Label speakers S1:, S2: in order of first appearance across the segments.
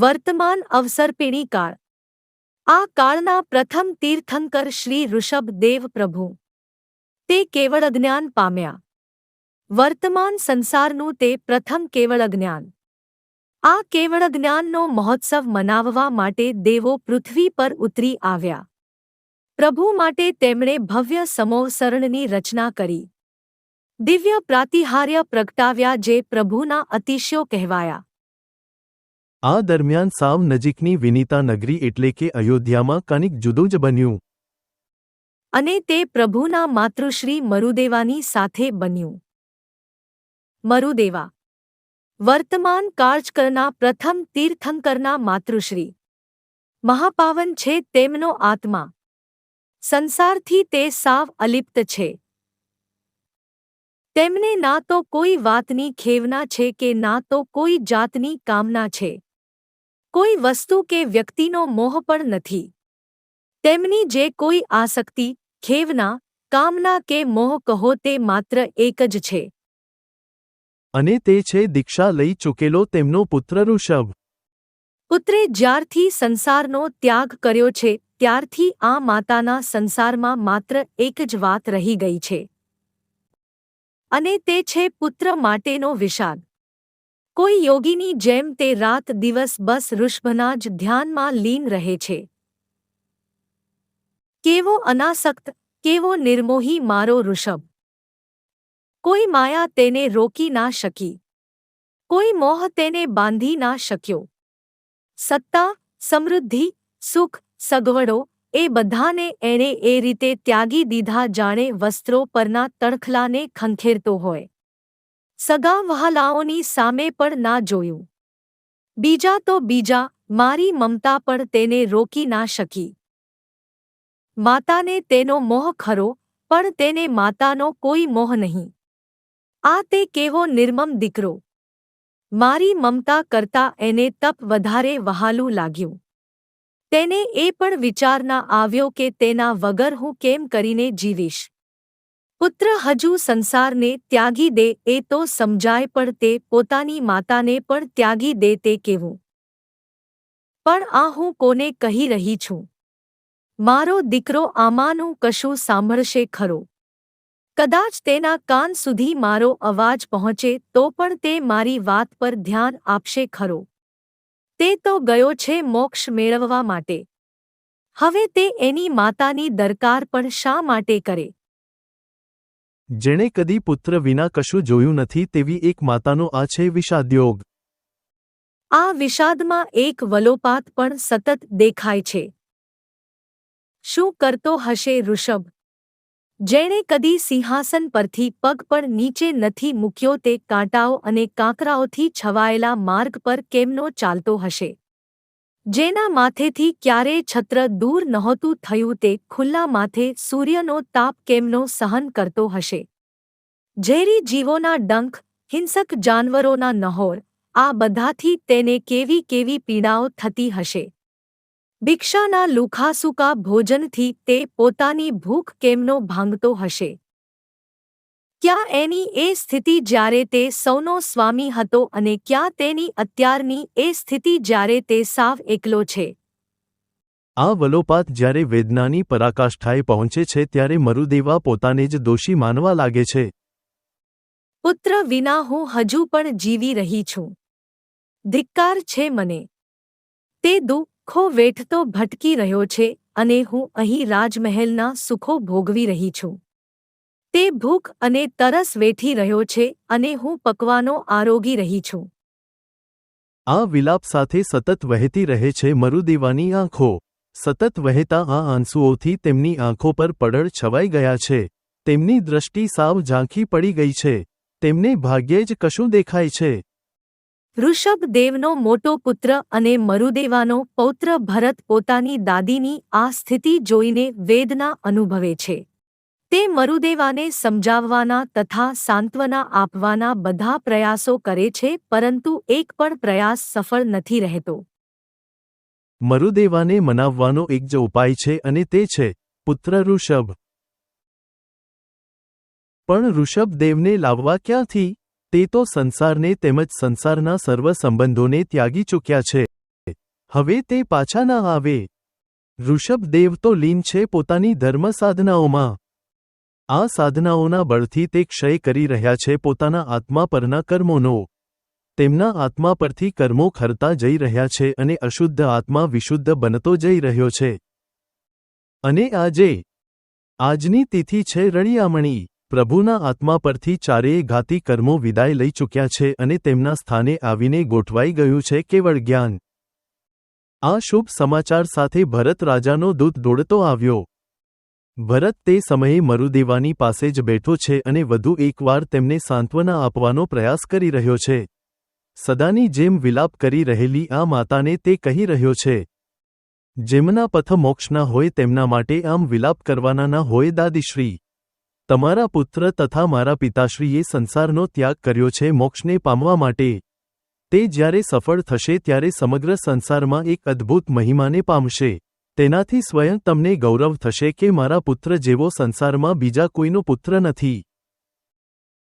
S1: વર્તમાન અવસરપેણી કાળ. આ કાળના પ્રથમ તીર્થંકર શ્રી ઋષભદેવ પ્રભુ. તે કેવળ જ્ઞાન પામ્યા. વર્તમાન સંસારનું તે પ્રથમ કેવળ જ્ઞાન આ કેવળ જ્ઞાનનો મહોત્સવ મનાવવા માટે દેવો પૃથ્વી પર ઉતરી આવ્યા. પ્રભુ માટે તેમણે ભવ્ય સમોસરણની રચના કરી. દિવ્ય પ્રાતિહાર્ય પ્રગટાવ્યા જે પ્રભુના અતિશયો કહેવાયા.
S2: આ દરમિયાન સાવ નજીકની વિનીતા નગરી એટલે કે અયોધ્યામાં કનિક જુદું જ બન્યું.
S1: અને તે પ્રભુના માતૃશ્રી મરુદેવાની સાથે બન્યું. મરુદેવા. વર્તમાન કાર્જકરના પ્રથમ તીર્થંકરના માતૃશ્રી મહાપાવન છે તેમનો આત્મા. સંસારથી તે સાવ અલિપ્ત છે. તેમને ના તો કોઈ વાતની ખેવના છે કે ના તો કોઈ જાતની કામના છે. કોઈ વસ્તુ કે વ્યક્તિનો મોહ પણ નથી. તેમની જે કોઈ આસક્તિ ખેવના કામના કે મોહ કહો તે માત્ર એક જ છે.
S2: અને તે છે દીક્ષા લઈ ચૂકેલો તેમનો પુત્ર ઋષભ.
S1: પુત્રે જ્યારથી સંસારનો ત્યાગ કર્યો છે ત્યારથી આ માતાના સંસારમાં માત્ર એક જ વાત રહી ગઈ છે. અને તે છે પુત્ર માટેનો વિષાદ કોઈ યોગીની જેમ તે રાત, દિવસ, બસ ઋષભના જ ધ્યાનમાં લીન રહે છે. કેવો અનાસક્ત, કેવો નિર્મોહી મારો ઋષભ. કોઈ માયા તેને રોકી ના શકી. કોઈ મોહ તેને બાંધી ના શક્યો. સત્તા, સમૃદ્ધિ, સુખ, સગવડો એ બધાને એણે એ રીતે ત્યાગી દીધા જાણે વસ્ત્રો પરના તણખલાને ખંખેરતો હોય. સગા વહાલાઓની સામે પણ ના જોયું. બીજા તો બીજા, મારી મમતા પણ તેને રોકી ના શકી. માતાને તેનો મોહ ખરો, પણ તેને માતાનો કોઈ મોહ નહીં. આ તે કેવો નિર્મમ દીકરો. મારી મમતા કરતા એને તપ વધારે વહાલું લાગ્યું. તેને એ પણ વિચાર ના આવ્યો કે તેના વગર હું કેમ કરીને જીવીશ? પુત્ર હજુ સંસારને ત્યાગી દે એ તો સમજાય, પણ તે પોતાની માતાને પણ ત્યાગી દે તે કેવું? પણ આ હું કોને કહી રહી છું? મારો દીકરો આમાંનું કશું સાંભળશે ખરો? કદાચ તેના કાન સુધી મારો અવાજ પહોંચે તો પણ તે મારી વાત પર ધ્યાન આપશે ખરો? તે તો ગયો છે મોક્ષ મેળવવા માટે. હવે તે એની માતાની દરકાર પણ શા માટે કરે?
S2: જેણે કદી પુત્ર વિના કશું જોયું નથી તેવી એક માતાનો આ છે વિષાદયોગ.
S1: આ વિષાદમાં એક વલોપાત પણ સતત દેખાય છે. શું કરતો હશે ઋષભ? જેણે કદી સિંહાસન પરથી પગ પણ નીચે નથી મૂક્યો તે કાંટાઓ અને કાંકરાઓથી છવાયેલા માર્ગ પર કેમનો ચાલતો હશે? જેના માથેથી ક્યારેય છત્ર દૂર નહોતું થયું તે ખુલ્લા માથે સૂર્યનો તાપ કેમનો સહન કરતો હશે? ઝેરી જીવોના ડંખ, હિંસક જાનવરોના નહોર, આ બધાથી તેને કેવી કેવી પીડાઓ થતી હશે? ભિક્ષાના લુખાસુકા ભોજનથી તે પોતાની ભૂખ કેમનો ભાંગતો હશે? ક્યાં એની એ સ્થિતિ જ્યારે તે સૌનો સ્વામી હતો અને ક્યાં તેની અત્યારની એ સ્થિતિ જ્યારે તે સાવ એકલો છે?
S2: આ વલોપાત જ્યારે વેદનાની પરાકાષ્ઠાએ પહોંચે છે ત્યારે મરુદેવા પોતાને જ દોષી માનવા લાગે છે.
S1: પુત્ર વિના હું હજુ પણ જીવી રહી છું. ધિક્કાર છે મને. તે દુઃખો વેઠતો ભટકી રહ્યો છે અને હું અહીં રાજમહેલના સુખો ભોગવી રહી છું. તે ભૂખ અને તરસ વેઠી રહ્યો છે અને હું પકવાનો આરોગી રહી છું.
S2: આ વિલાપ સાથે સતત વહેતી રહે છે મરુદેવાની આંખો. સતત વહેતા આ આંસુઓથી તેમની આંખો પર પડળ છવાઈ ગયા છે. તેમની દ્રષ્ટિ સાવ ઝાંખી પડી ગઈ છે. તેમને ભાગ્યે જ કશું દેખાય છે.
S1: ઋષભદેવનો મોટો પુત્ર અને મરુદેવાનો પૌત્ર ભરત પોતાની દાદીની આ સ્થિતિ જોઈને વેદના અનુભવે છે. તે મરુદેવાને સમજાવવાના તથા સાંત્વના આપવાના બધા પ્રયાસો કરે છે, પરંતુ એક પણ પ્રયાસ સફળ નથી રહેતો.
S2: મરુદેવાને મનાવવાનો એક જ ઉપાય છે અને તે છે, પુત્ર ઋષભ. પણ ઋષભદેવને લાવવા ક્યાંથી? તે તો સંસારને તેમજ સંસારના સર્વ સંબંધોને ત્યાગી ચૂક્યા છે. હવે તે પાછા ના આવે. ઋષભદેવ તો લીન છે પોતાની ધર્મ સાધનાઓમાં આ સાધનાઓના બળથી તે ક્ષય કરી રહ્યા છે પોતાના આત્મા પરના કર્મોનો. તેમના આત્મા પરથી કર્મો ખરતા જઈ રહ્યા છે અને અશુદ્ધ આત્મા વિશુદ્ધ બનતો જઈ રહ્યો છે. અને આજે, આજની તિથિ છે રળિયામણી. પ્રભુના આત્મા પરથી ચારેય ઘાતી કર્મો વિદાય લઈ ચૂક્યા છે અને તેમના સ્થાને આવીને ગોઠવાઈ ગયું છે કેવળ જ્ઞાન. આ શુભ સમાચાર સાથે ભરત રાજાનો દૂત દોડતો આવ્યો. ભરત તે સમયે મરુદેવાની પાસે જ બેઠો છે અને વધુ એકવાર તેમને સાંત્વના આપવાનો પ્રયાસ કરી રહ્યો છે. સદાની જેમ વિલાપ કરી રહેલી આ માતાને તે કહી રહ્યો છે, જેમના પથ મોક્ષના હોય તેમના માટે આમ વિલાપ કરવાના ના હોય દાદીશ્રી. તમારા પુત્ર તથા મારા પિતાશ્રીએ સંસારનો ત્યાગ કર્યો છે મોક્ષને પામવા માટે. તે જ્યારે સફળ થશે ત્યારે સમગ્ર સંસારમાં એક અદ્ભુત મહિમાને પામશે. તેનાથી સ્વયં તમને ગૌરવ થશે કે મારા પુત્ર જેવો સંસારમાં બીજા કોઈનો પુત્ર નથી.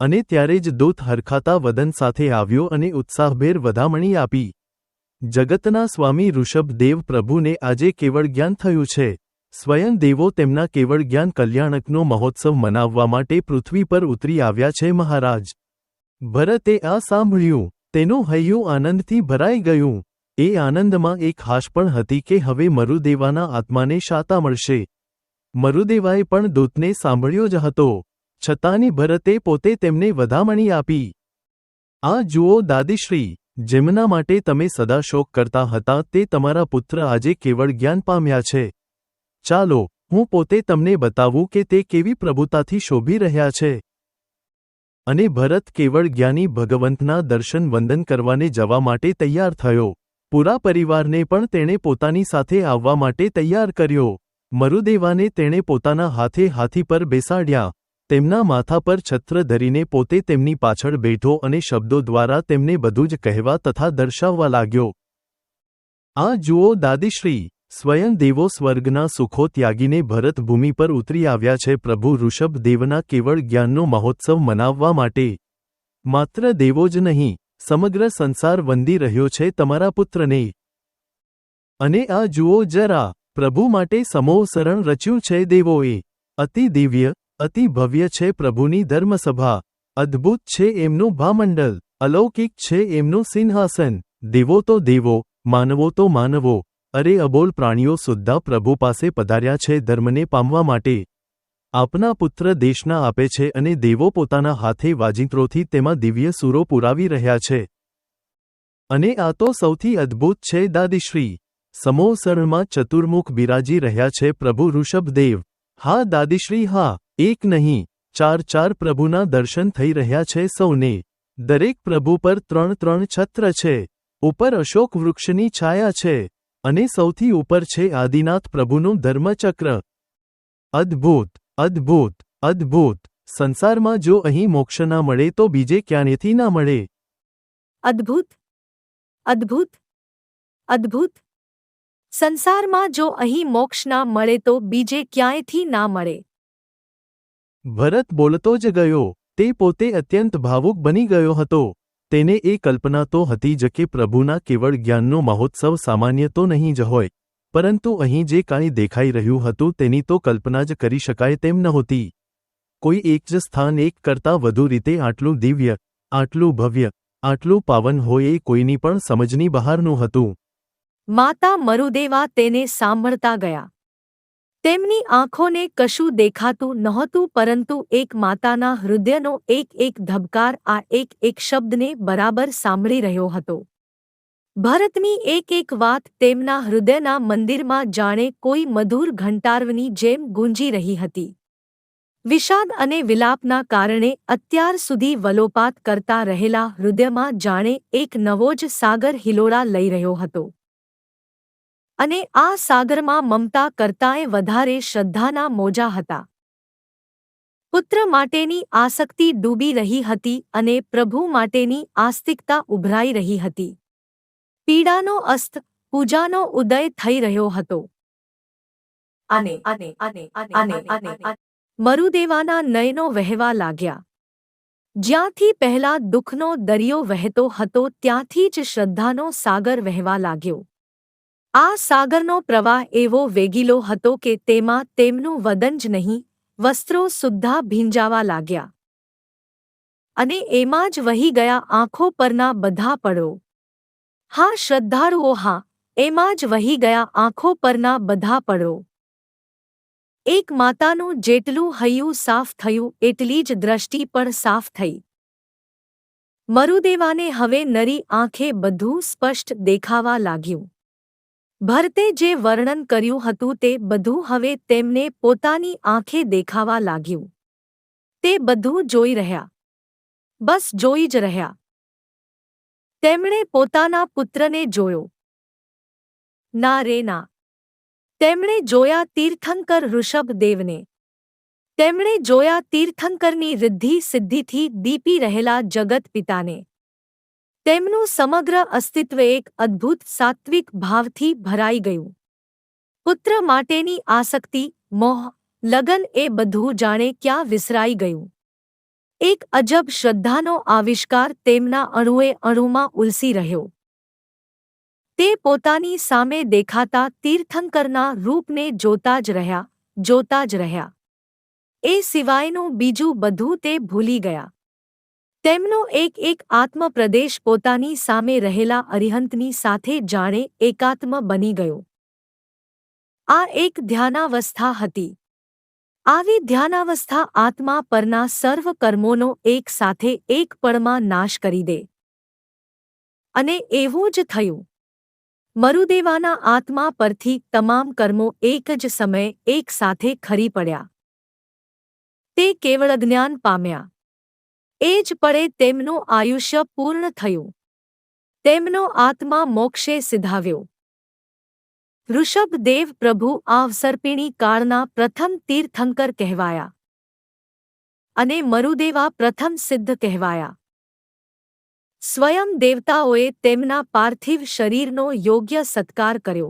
S2: અને ત્યારે જ દૂત હરખાતા વદન સાથે આવ્યો અને ઉત્સાહભેર વધામણી આપી. જગતના સ્વામી ઋષભદેવ પ્રભુને આજે કેવળ જ્ઞાન થયું છે. સ્વયં દેવો તેમના કેવળ જ્ઞાન કલ્યાણકનો મહોત્સવ મનાવવા માટે પૃથ્વી પર ઉતરી આવ્યા છે મહારાજ. ભરતે આ સાંભળ્યું. તેનું હૈયું આનંદથી ભરાઈ ગયું. એ આનંદમાં એક હાશ પણ હતી કે હવે મરુદેવાના આત્માને શાતા મળશે. મરુદેવાએ પણ દૂતને સાંભળ્યો જ હતો. છતાંની ભરતે પોતે તેમને વધામણી આપી. આ જુઓ દાદીશ્રી, જેમના માટે તમે સદા શોક કરતા હતા તે તમારા પુત્ર આજે કેવળ જ્ઞાન પામ્યા છે. ચાલો, હું પોતે તમને બતાવું કે તે કેવી પ્રભુતાથી શોભી રહ્યા છે. અને ભરત કેવળ જ્ઞાની ભગવંતના દર્શન વંદન કરવાને જવા માટે તૈયાર થયો. પૂરા પરિવારને પણ તેણે પોતાની સાથે આવવા માટે તૈયાર કર્યો. મરુદેવાને તેણે પોતાના હાથે હાથી પર બેસાડ્યા. તેમના માથા પર છત્ર ધરીને પોતે તેમની પાછળ બેઠો અને શબ્દો દ્વારા તેમને બધું જ કહેવા તથા દર્શાવવા લાગ્યો. આ જુઓ દાદીશ્રી, સ્વયં દેવો સ્વર્ગના સુખો ત્યાગીને ભરતભૂમિ પર ઉતરી આવ્યા છે પ્રભુ ઋષભદેવના કેવળ જ્ઞાનનો મહોત્સવ મનાવવા માટે. માત્ર દેવો જ નહીં સમગ્ર સંસાર વંદી રહ્યો છે તમારા પુત્રને. અને આ જુઓ જરા, પ્રભુ માટે શરણ રચ્યું છે દેવોએ. અતિ દિવ્ય, અતિ ભવ્ય છે પ્રભુની ધર્મસભા. અદ્ભુત છે એમનું ભામંડલ અલૌકિક છે એમનું સિંહાસન. દેવો તો દેવો, માનવો તો માનવો. અરે અબોલ પ્રાણીઓ સુદ્ધા પ્રભુ પાસે પધાર્યા છે ધર્મને પામવા માટે. આપના પુત્ર દેશના આપે છે અને દેવો પોતાના હાથે વાજિંત્રોથી તેમાં દિવ્ય સૂરો પુરાવી રહ્યા છે. અને આ તો સૌથી અદ્ભુત છે દાદીશ્રી. સમોસરણમાં ચતુર્મુખ બિરાજી રહ્યા છે પ્રભુ ઋષભદેવ. હા દાદીશ્રી હા, એક નહીં, ચાર ચાર પ્રભુના દર્શન થઈ રહ્યા છે સૌને. દરેક પ્રભુ પર ત્રણ ત્રણ છત્ર છે. ઉપર અશોક વૃક્ષની છાયા છે. અને સૌથી ઉપર છે આદિનાથ પ્રભુનું ધર્મચક્ર. અદ્ભુત. અદ્ભુત અદ્ભુત. સંસારમાં જો અહીં મોક્ષ ના મળે તો બીજે ક્યાંયથી ના મળે?
S1: અદ્ભુત અદ્ભુત અદ્ભુત. સંસારમાં જો અહીં મોક્ષ ના મળે તો બીજે ક્યાંયથી ના મળે?
S2: ભરત બોલતો જ ગયો. તે પોતે અત્યંત ભાવુક બની ગયો હતો. તેને એ કલ્પના તો હતી જ કે પ્રભુના કેવળ જ્ઞાનનો મહોત્સવ સામાન્ય તો નહીં જ હોય. પરંતુ અહીં જે કાંઈ દેખાઈ રહ્યું હતું તેની તો કલ્પના જ કરી શકાય તેમ નહોતી. કોઈ એક જ સ્થાન એક કરતાં વધુ રીતે આટલું દિવ્ય, આટલું ભવ્ય, આટલું પાવન હોય એ કોઈની પણ સમજની બહારનું હતું
S1: માતા મરુદેવા તેને સાંભળતા ગયા. તેમની આંખોને કશું દેખાતું નહોતું પરંતુ એક માતાના હૃદયનો એક એક ધબકાર આ એક એક શબ્દને બરાબર સાંભળી રહ્યો હતો. ભરતની એક એક વાત તેમના હૃદયના મંદિરમાં જાણે કોઈ મધુર ઘંટારવની જેમ ગુંજી રહી હતી. વિષાદ અને વિલાપના કારણે અત્યાર સુધી વલોપાત કરતા રહેલા હૃદયમાં જાણે એક નવો જ સાગર હિલોળા લઈ રહ્યો હતો. અને આ સાગરમાં મમતા કરતાંય વધારે શ્રદ્ધાના મોજા હતા. પુત્ર માટેની આસક્તિ ડૂબી રહી હતી અને પ્રભુ માટેની આસ્તિકતા ઉભરાઈ રહી હતી. પીડાનો અસ્ત પૂજાનો ઉદય થઈ રહ્યો હતો. અને અને અને અને અને મરુદેવાના નયનો વહેવા લાગ્યા. જ્યાંથી પહેલા દુઃખનો દરિયો વહેતો હતો ત્યાંથી જ શ્રદ્ધાનો સાગર વહેવા લાગ્યો. આ સાગરનો પ્રવાહ એવો વેગીલો હતો કે તેમાં તેમનું વદન જ નહીં વસ્ત્રો સુદ્ધા ભીંજાવા લાગ્યા. અને એમાં જ વહી ગયા આંખો પરના બધા પડો હા, શ્રદ્ધાળુઓ, હા, એમાં જ વહી ગયા આંખો પરના બધા પડો એક માતાનું જેટલું હૈયું સાફ થયું, એટલી જ દ્રષ્ટિ પણ સાફ થઈ. મરુદેવાને હવે નરી આંખે બધું સ્પષ્ટ દેખાવા લાગ્યું. ભરતે જે વર્ણન કર્યું હતું તે બધું હવે તેમને પોતાની આંખે દેખાવા લાગ્યું. તે બધું જોઈ રહ્યા. બસ જોઈ જ રહ્યા. તેમણે પોતાના પુત્રને જોયો. ના રે ના. તેમણે જોયા તીર્થંકર ઋષભદેવને. તેમણે જોયા તીર્થંકરની રિદ્ધિ સિદ્ધિથી દીપી રહેલા જગત પિતાને તેમનું સમગ્ર અસ્તિત્વ એક અદ્ભુત સાત્વિક ભાવથી ભરાઈ ગયું. પુત્ર માટેની આસક્તિ, મોહ, લગન એ બધું જાણે ક્યાં વિસરાઈ ગયું. એક અજબ શ્રદ્ધાનો આવિષ્કાર તેમના અણુએ અણુમાં ઉલસી રહ્યો. તે પોતાની સામે દેખાતા તીર્થંકરના રૂપને જોતા જ રહ્યા, જોતા જ રહ્યા. એ સિવાયનું બીજું બધું તે ભૂલી ગયા. તેમનો એક એક આત્મપ્રદેશ પોતાની સામે રહેલા અરિહંતની સાથે જાણે એકાત્મ બની ગયો. આ એક ધ્યાનાવસ્થા હતી. આવી ધ્યાનાવસ્થા આત્મા પરના સર્વ કર્મોનો એક સાથે એક પળમાં નાશ કરી દે. અને એવું જ થયું. મરુદેવાના આત્મા પરથી તમામ કર્મો એક જ સમયે એક સાથે ખરી પડ્યા. તે કેવળ જ્ઞાન પામ્યા. એ જ પળે તેમનું આયુષ્ય પૂર્ણ થયું. તેમનો આત્મા મોક્ષે સિધાવ્યો ઋષભદેવ પ્રભુ આવસર્પિણી કાળના પ્રથમ તીર્થંકર કહેવાયા અને મરુદેવા પ્રથમ સિદ્ધ કહેવાયા. સ્વયં દેવતાઓએ તેમના પાર્થિવ શરીરનો યોગ્ય સત્કાર કર્યો.